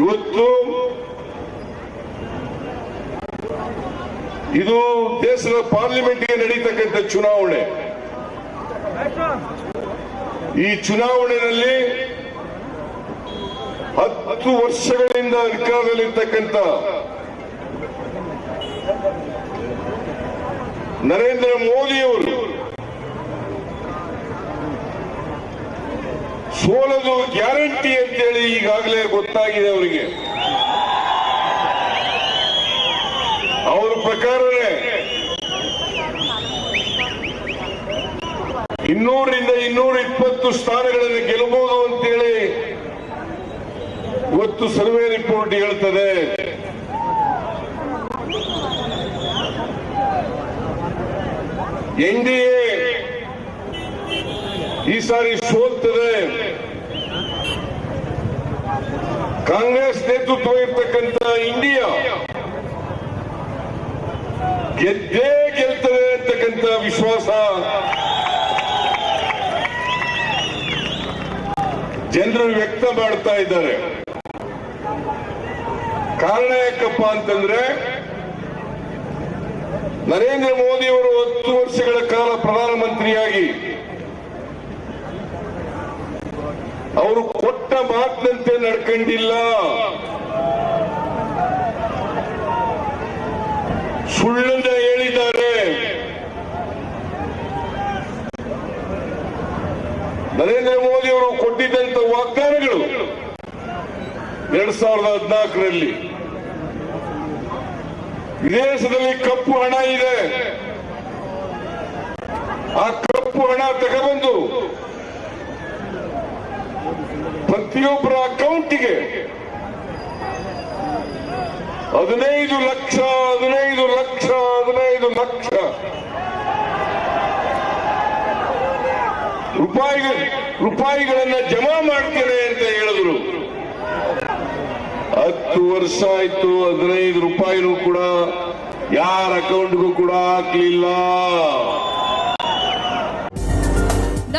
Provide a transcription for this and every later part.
ಇವತ್ತು ಇದು ದೇಶದ ಪಾರ್ಲಿಮೆಂಟ್ಗೆ ನಡೀತಕ್ಕಂಥ ಚುನಾವಣೆ. ಈ ಚುನಾವಣೆಯಲ್ಲಿ ಹತ್ತು ವರ್ಷಗಳಿಂದ ಅಧಿಕಾರದಲ್ಲಿರ್ತಕ್ಕಂಥ ನರೇಂದ್ರ ಮೋದಿಯವರು ಸೋಲದು ಗ್ಯಾರಂಟಿ ಅಂತೇಳಿ ಈಗಾಗಲೇ ಗೊತ್ತಾಗಿದೆ ಅವರಿಗೆ. ಅವರ ಪ್ರಕಾರವೇ. ಇನ್ನೂರರಿಂದ ಇನ್ನೂರ ಇಪ್ಪತ್ತು ಸ್ಥಾನಗಳನ್ನು ಗೆಲ್ಲಬಹುದು ಅಂತೇಳಿ ಇವತ್ತು ಸರ್ವೆ ರಿಪೋರ್ಟ್ ಹೇಳ್ತದೆ. ಎನ್ ಡಿ ಎ ಈ ಸಾರಿ ಸೋಲ್ತದೆ. ಕಾಂಗ್ರೆಸ್ ನೇತೃತ್ವ ಇರ್ತಕ್ಕಂಥ ಇಂಡಿಯಾ ಗೆದ್ದೇ ಗೆಲ್ತದೆ ಅಂತಕ್ಕಂಥ ವಿಶ್ವಾಸ ಜನರು ವ್ಯಕ್ತ ಮಾಡ್ತಾ ಇದ್ದಾರೆ. ಕಾರಣ ಯಾಕಪ್ಪ ಅಂತಂದ್ರೆ ನರೇಂದ್ರ ಮೋದಿ ಅವರು ಹತ್ತು ವರ್ಷಗಳ ಕಾಲ ಪ್ರಧಾನಮಂತ್ರಿಯಾಗಿ ಅವರು ಕೊಟ್ಟ ಮಾತಿನಂತೆ ನಡ್ಕೊಂಡಿಲ್ಲ. ಸುಳ್ಳನ್ನ ಹೇಳಿದ್ದಾರೆ. ನರೇಂದ್ರ ಮೋದಿ ಅವರು ಕೊಟ್ಟಿದ್ದಂತ ವಾಗ್ದಾನಗಳು ಎರಡ್ ಸಾವಿರದ ಹದಿನಾಲ್ಕರಲ್ಲಿ. ವಿದೇಶದಲ್ಲಿ ಕಪ್ಪು ಹಣ ಇದೆ. ಆ ಕಪ್ಪು ಹಣ ತಗೊಬಂದು ಪ್ರತಿಯೊಬ್ಬರ ಅಕೌಂಟಿಗೆ ಹದಿನೈದು ಲಕ್ಷ ಹದಿನೈದು ಲಕ್ಷ ಹದಿನೈದು ಲಕ್ಷ ರೂಪಾಯಿ ರೂಪಾಯಿಗಳನ್ನ ಜಮಾ ಮಾಡ್ತೇನೆ ಅಂತ ಹೇಳಿದ್ರು. ಹತ್ತು ವರ್ಷ ಆಯ್ತು, ಹದಿನೈದು ರೂಪಾಯಿನೂ ಕೂಡ ಯಾರ ಅಕೌಂಟ್ಗೂ ಕೂಡ ಹಾಕ್ಲಿಲ್ಲ.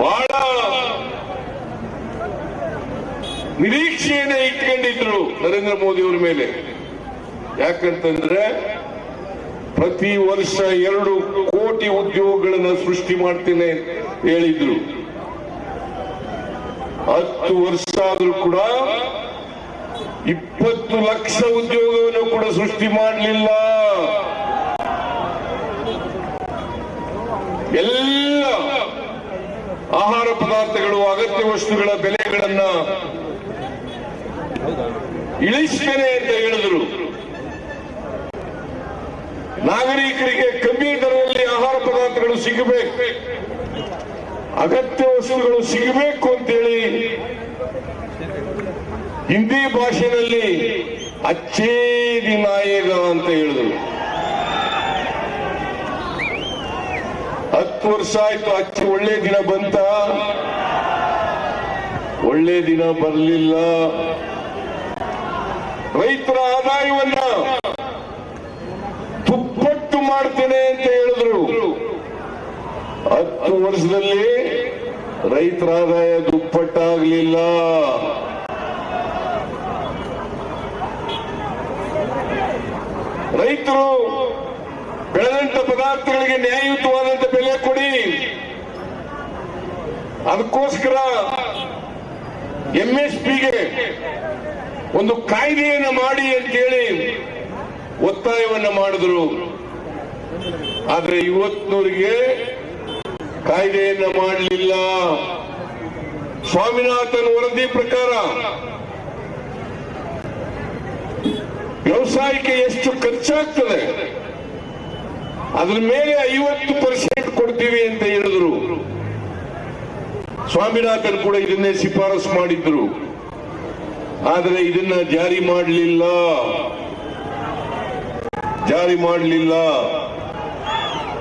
ಬಹಳ ನಿರೀಕ್ಷೆಯನ್ನೇ ಇಟ್ಕೊಂಡಿದ್ರು ನರೇಂದ್ರ ಮೋದಿ ಅವರ ಮೇಲೆ. ಯಾಕಂತಂದ್ರೆ ಪ್ರತಿ ವರ್ಷ ಎರಡು ಕೋಟಿ ಉದ್ಯೋಗಗಳನ್ನು ಸೃಷ್ಟಿ ಮಾಡ್ತೇನೆ ಹೇಳಿದ್ರು. ಹತ್ತು ವರ್ಷ ಆದ್ರೂ ಕೂಡ ಇಪ್ಪತ್ತು ಲಕ್ಷ ಉದ್ಯೋಗವನ್ನು ಕೂಡ ಸೃಷ್ಟಿ ಮಾಡಲಿಲ್ಲ. ಎಲ್ಲ ಆಹಾರ ಪದಾರ್ಥಗಳು, ಅಗತ್ಯ ವಸ್ತುಗಳ ಬೆಲೆಗಳನ್ನ ಇಳಿಸ್ತೇನೆ ಅಂತ ಹೇಳಿದ್ರು. ನಾಗರಿಕರಿಗೆ ಕಮ್ಮಿ ದರದಲ್ಲಿ ಆಹಾರ ಪದಾರ್ಥಗಳು ಸಿಗಬೇಕು. ಅಗತ್ಯ ವಸ್ತುಗಳು ಸಿಗಬೇಕು ಅಂತೇಳಿ ಹಿಂದಿ ಭಾಷೆಯಲ್ಲಿ ಅಚ್ಚೇದಿ ನಾಯಕ ಅಂತ ಹೇಳಿದ್ರು. ಹತ್ತು ವರ್ಷ ಆಯ್ತು ಅಚ್ಚಿ ಒಳ್ಳೆ ದಿನ ಬಂತ? ಒಳ್ಳೆ ದಿನ ಬರಲಿಲ್ಲ. ರೈತರ ಆದಾಯವನ್ನ ತುಪ್ಪಟ್ಟು ಮಾಡ್ತೇನೆ ಅಂತ ಹೇಳಿದ್ರು. ಹತ್ತು ವರ್ಷದಲ್ಲಿ ರೈತರ ಆದಾಯ ದುಪ್ಪಟ್ಟಾಗ್ಲಿಲ್ಲ. ರೈತರು ಬೆಳೆದಂತ ಪದಾರ್ಥಗಳಿಗೆ ನ್ಯಾಯಯುತವಾದಂತ ಬೆಲೆ ಕೊಡಿ. ಅದಕ್ಕೋಸ್ಕರ ಎಂಎಸ್ಪಿಗೆ ಒಂದು ಕಾಯ್ದೆಯನ್ನು ಮಾಡಿ ಅಂತೇಳಿ ಒತ್ತಾಯವನ್ನ ಮಾಡಿದ್ರು. ಆದ್ರೆ ಇವತ್ತಿನವರಿಗೆ ಕಾಯ್ದೆಯನ್ನ ಮಾಡಲಿಲ್ಲ. ಸ್ವಾಮಿನಾಥನ್ ವರದಿ ಪ್ರಕಾರ ವ್ಯವಸಾಯಕ್ಕೆ ಎಷ್ಟು ಖರ್ಚಾಗ್ತದೆ? ಅದ್ರ ಮೇಲೆ ಐವತ್ತು ಪರ್ಸೆಂಟ್ ಕೊಡ್ತೀವಿ ಅಂತ ಹೇಳಿದ್ರು. ಸ್ವಾಮಿನಾಥನ್ ಕೂಡ ಇದನ್ನೇ ಶಿಫಾರಸು ಮಾಡಿದ್ರು. ಆದರೆ ಇದನ್ನ ಜಾರಿ ಮಾಡಲಿಲ್ಲ. ಜಾರಿ ಮಾಡಲಿಲ್ಲ.